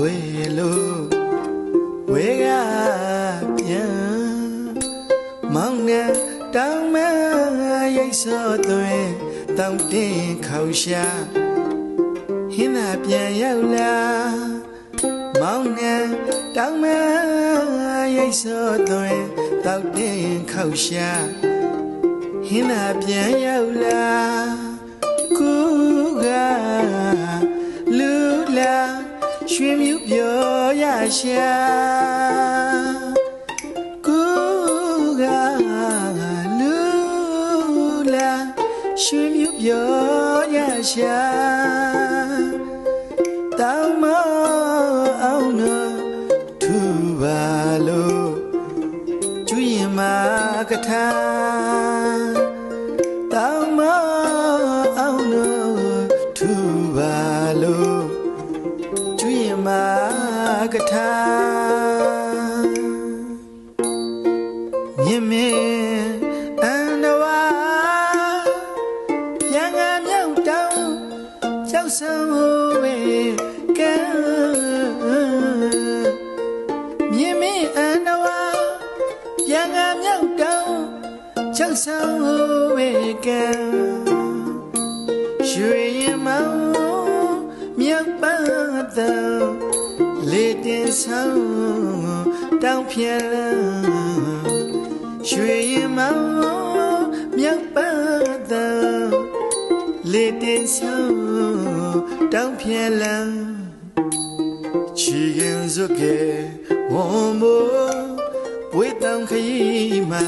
တွေ့လို့ဝေရပြန်မောင်းနှံတောင်းမရိတ်စောသွဲတောင်းတင်ခေါရှာဟင်းသာပြန်ရောက်လာမောင်းနှံတောင်းမရိတ်စောသွဲတောင်းတင်ခေါရှာဟင်းသာပြန်ရောက်လာ ရွှေမြူပြောရရှာကူကလူလာရွှေမြူပြောရရှာတောင်းမအောင်တော့သူပါလို့ကျွရင်မာကထာ ကထာမြင်မင်းအန္တဝါရန်ကမြောက်တောင်းကြောက်ဆောင်ပဲကဲမြင်မင်း လေတင်ဆောင်တောင်းဖြဲလန်းရွှေရင်မောင်မြောက်ပန်းတော်လေတင်ဆောင်တောင်းဖြဲလန်းချီရင်စွကဲဝွန်မို့ဝေတောင်းခရီးမှာ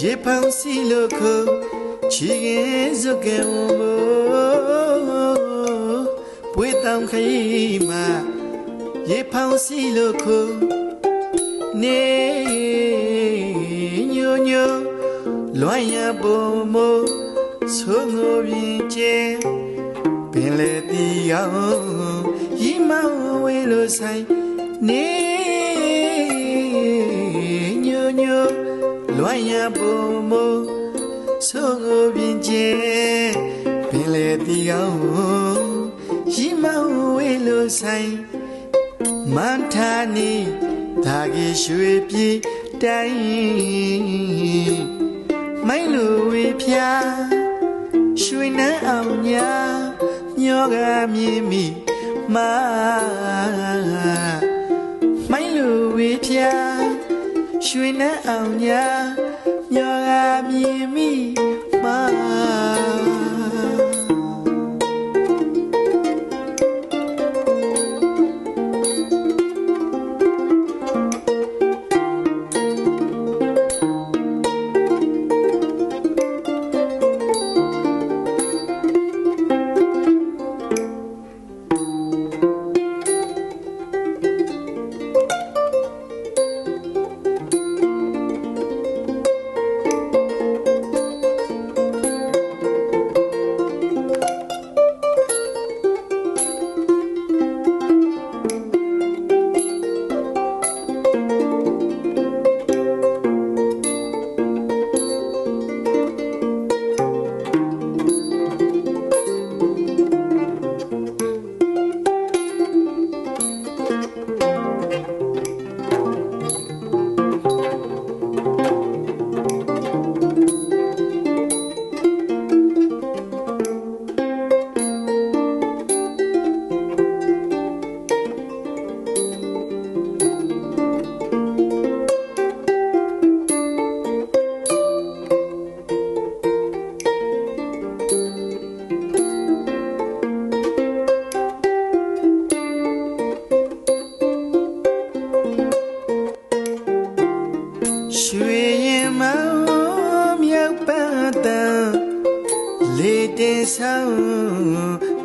ရေဖောင်းစီလို့ခုချီရင်စွကဲဝွန်မို့ဝေတောင်းခရီးမှာ ရေဖောင်းစီလို့ခုနေညိုညိုလွမ်းရပုံမို့ဆိုငိုပြင်းကျဲပင်လေတီအောင်ရီမောင်ဝေလို့ဆိုင်နေညိုညိုလွမ်းရပုံမို့ဆိုငိုပြင်းကျဲပင်လေတီအောင်ရီ မောင်ဝေလို့ဆိုင်မန်ထာနီဒါကြီးရွှေပြည်တိုင်းမိုင်းလူဝေဖျားရွှေနှမ်းအောင်ညာညောကမြင်မိမာမိုင်းလူဝေဖျားရွှေနှမ်းအောင်ညာညောကမြင်မိ ရွှေရင်မောင်မြောက်ပန်းတန်လေတင်ဆောင်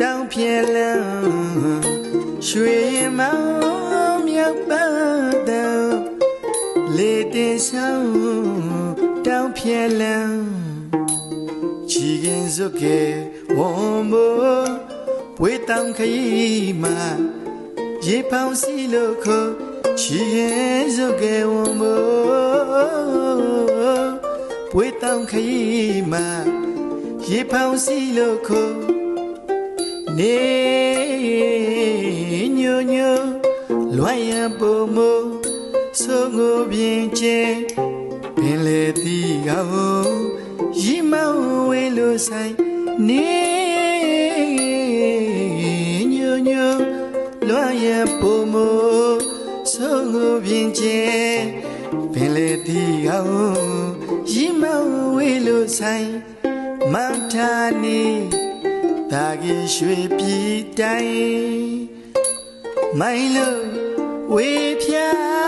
တောင်းပြဲလန်းရွှေရင်မောင်မြောက်ပန်းတန်လေတင်ဆောင်တောင်းပြဲလန်းချီခင်စွတ်ကေဝွန်မို့ပွေတောင်ခရီးမှာရေပေါင်းစီလို့ခေါ် ချီခင်စွတ်ကေဝွန်မို့ပွေတောင်ခရီးမှာရေပေါင်းစီလို့ခေါ်နေညိုညို လွိုင်းရပုံမဆုံးကိုပြင်းကျဲပင်လေတီကောရီမောင်းဝေးလို့ဆိုင်နေညိုညိုလွိုင်းရပုံမဆုံးကိုပြင်းကျဲပင်လေတီကောရီမောင်းဝေးလို့ဆိုင်မန်ထာနီတာကြီးရွှေပြည်တိုင်းမိုင်းလို့ဝေဖြာ